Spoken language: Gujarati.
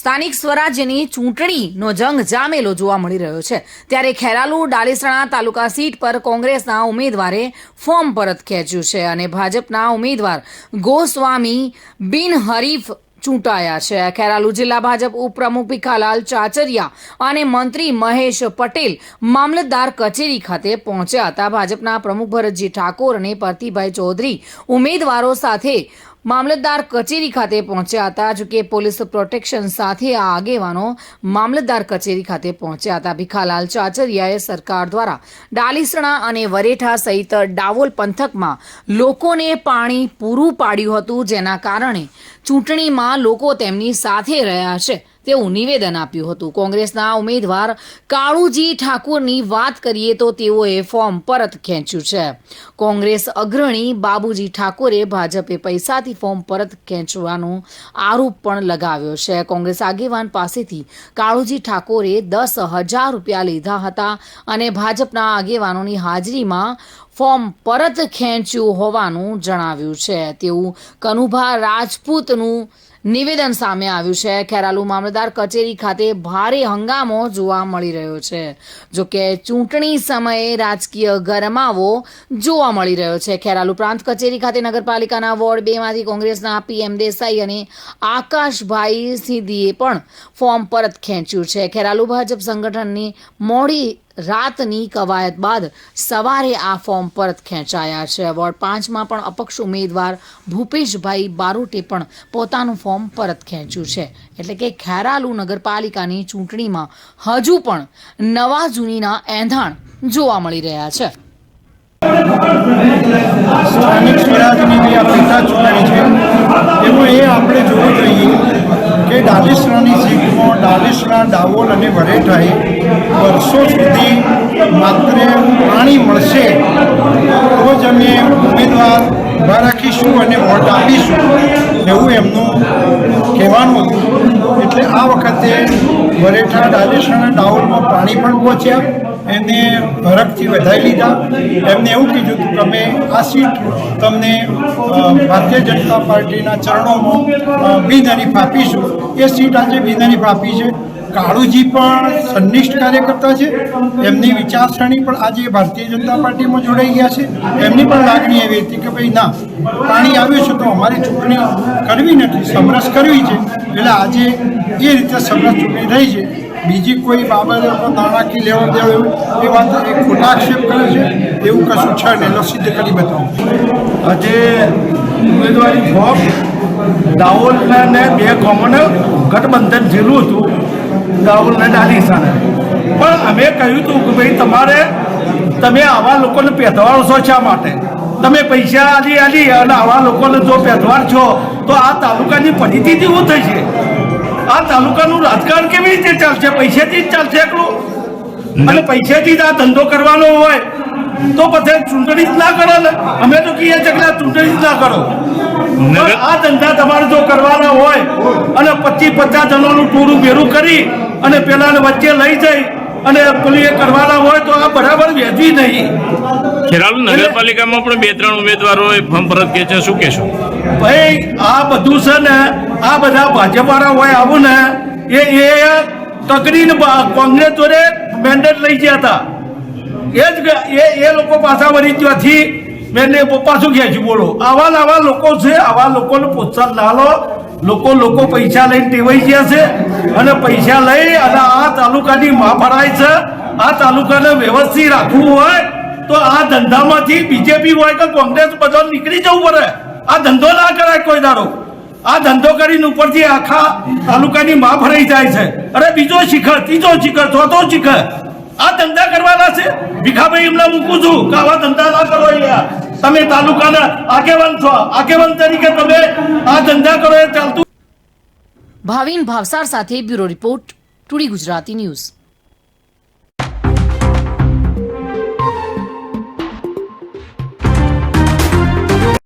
સ્થાનિક સ્વરાજ્યની ચૂંટણીનો જંગ જામેલો જોવા મળી રહ્યો છે. ત્યારે ખેરાલુ ડાલીસણા તાલુકા સીટ પર કોંગ્રેસના ઉમેદવારે ફોર્મ પરત ખેંચ્યું છે અને ભાજપના ઉમેદવાર ગોસ્વામી બિનહરીફ ચૂંટાયા છે. ખેરાલુ જિલ્લા ભાજપ ઉપપ્રમુખ ભીખાલાલ ચાચરિયા અને મંત્રી મહેશ પટેલ મામલતદાર કચેરી ખાતે પહોંચ્યા હતા. ભાજપના પ્રમુખ ભરતજી ઠાકોર અને પરતીભાઈ ચૌધરી ઉમેદવારો સાથે મામલતદાર કચેરી ખાતે પહોંચ્યા હતા જોકે પોલીસ પ્રોટેક્શન સાથે આ આગેવાનો મામલતદાર કચેરી ખાતે પહોંચ્યા હતા. ભીખાલાલ ચાચરિયાએ સરકાર દ્વારા ડાલીસણા અને વરેઠા સહિત ડાવોલ પંથકમાં લોકોને પાણી પૂરું પાડ્યું હતું, જેના કારણે ચૂંટણીમાં લોકો તેમની સાથે રહ્યા છે. તેવું નિવેદન આપ્યું હતું. કોંગ્રેસના ઉમેદવાર કાળુજી ઠાકોરની વાત કરીએ તો તેઓએ ફોર્મ પરત ખેંચ્યું છે. કોંગ્રેસ અગ્રણી બાબુજી ઠાકોરે ભાજપે પૈસાથી ફોર્મ પરત ખેંચવાનો આરોપ પણ લગાવ્યો છે. કોંગ્રેસ આગેવાન પાસેથી કાળુજી ઠાકોરે દસ હજાર રૂપિયા લીધા હતા અને ભાજપના આગેવાનોની હાજરીમાં ફોર્મ પરત ખેંચ્યું હોવાનું જણાવ્યું છે. તેવું કનુભા રાજપૂતનું નિવેદન સામે આવ્યું છે. ખેરાલુ મામલતદાર કચેરી ખાતે ભારે હંગામો જોવા મળી રહ્યો છે. જો કે ચૂંટણી સમયે રાજકીય ગરમાવો જોવા મળી રહ્યો છે. ખેરાલુ પ્રાંત કચેરી ખાતે નગરપાલિકાના વોર્ડ બેમાંથી કોંગ્રેસના પીએમ દેસાઈ અને આકાશભાઈ સિદ્ધિએ પણ ફોર્મ પરત ખેંચ્યું છે. ખેરાલુ ભાજપ સંગઠનની મોડી રાતની કવાયત બાદ સવારે આ ફોર્મ પરત ખેંચાયા છે. વોર્ડ પાંચમાં પણ અપક્ષ ઉમેદવાર ભૂપેશભાઈ બારોટે પણ પોતાનું ફોર્મ પરત ખેંચ્યું છે. એટલે કે ખેરાલુ નગરપાલિકાની ચૂંટણીમાં હજુ પણ નવા જૂનીના એંધાણ જોવા મળી રહ્યા છે. સ્થાનિક સ્વરાજની જે ચૂંટણી છે. એમાં એ આપણે જોવું જોઈએ કે ડાલીસરાની સીટમાં ડાલીસરા ડાવોલ અને વરેઠાએ વર્ષો સુધી માત્ર પાણી મળશે, તો જ અમે ઉમેદવાર ઊભા રાખીશું અને વોટ આપીશું. એવું એમનું કહેવાનું હતું એટલે આ વખતે વરેઠા ડાલીસરાના ડાવોલમાં પાણી પણ પહોંચ્યા એમને હરખથી વધારી લીધા. એમને એવું કીધું કે અમે આ સીટ તમને ભારતીય જનતા પાર્ટીના ચરણોમાં બિનહરીફ આપીશું. એ સીટ આજે બિનહરીફ આપી છે. કાળુજી પણ સંનિષ્ઠ કાર્યકર્તા છે. એમની વિચારસરણી પણ આજે ભારતીય જનતા પાર્ટીમાં જોડાઈ ગયા છે. એમની પણ લાગણી એવી હતી કે ભાઈ, ના, પાણી આવ્યું છે તો અમારી ચૂંટણી કરવી નથી, સમરસ કરવી છે. એટલે આજે એ રીતે સમરસ ચૂંટણી થઈ છે. બીજી કોઈ બાબત નાણાકીય લેવડ દેવડ એવું, એ વાત એ ખોટા આક્ષેપ કરે છે. એવું કશું છે ને એનો સિદ્ધ કરી બતાવું. આજે ઉમેદવારી ફોર્મ દાહોદના ને બે કોમન ગઠબંધન જેલું હતું. દાહોદ ને ડાલીસાને પણ અમે કહ્યું હતું કે ભાઈ તમારે તમે આવા લોકોને પેથવાડ છો શા માટે? તમે પૈસા આલી આલી અને આવા લોકોને જો પેથવાડ છો તો આ તાલુકાની પરિસ્થિતિ શું થઈ છે. આ તાલુકાનું રાજકારણ કેવી રીતે ચાલશે? પૈસાથી જ ચાલશે એકલું? અને પૈસાથી જ આ ધંધો કરવાનો હોય તો પછી ચૂંટણી જ ના કરો ને. અમે તો કહીએ છીએ કે ચૂંટણી જ ના કરો. આ ધંધા તમારે જો કરવાના હોય અને પચીસ પચાસ જણાનું ટોળું ભેરું કરી અને પેલાને વચ્ચે લઈ જઈ અને પેલી એ કરવાના હોય તો આ બરાબર વેચવી નહીં. ખેરાલુ નગરપાલિકામાં પણ બે ત્રણ ઉમેદવારોએ ફોર્મ પરત કે છે શું કહેશો? ભાઈ આ બધું છે ને આ બધા ભાજપવાળા હોય આવું ને એ એ તકરીને કોંગ્રેસ જોડે મેન્ડેટ લઈ ગયા હતા. એ જ એ એ લોકો પાછા વળી ત્યાંથી મેં પાછું ખેંચ્યું બોલો? આવા આવા લોકો છે આવા લોકોને પ્રોત્સાહન ના લો. લોકો લોકો પૈસા લઈને ટેવાઈ ગયા છે અને પૈસા લઈ અને આ તાલુકાની માં ભરાય છે. આ તાલુકાને વ્યવસ્થિત રાખવું હોય તો આ ધંધામાંથી બીજેપી હોય કે કોંગ્રેસ બધા નીકળી જવું પડે. આ ધંધો ના કરાય કોઈ દાડો. આ ધંધો કરીને ઉપરથી આખા તાલુકાની માં ભરાઈ જાય છે. અરે બીજો શિખર, ત્રીજો શિખર, ચોથો શિખર. આ ધંધા કરવાના છે. ભીખાભાઈ એમને મૂકું છું કે આવા ધંધા તમે તાલુકાના આગેવાન છો. આગેવાન તરીકે તમે આ ધંધા કરો એ ચાલતું ભાવિન ભાવસાર સાથે bureau report, two D Gujarati news.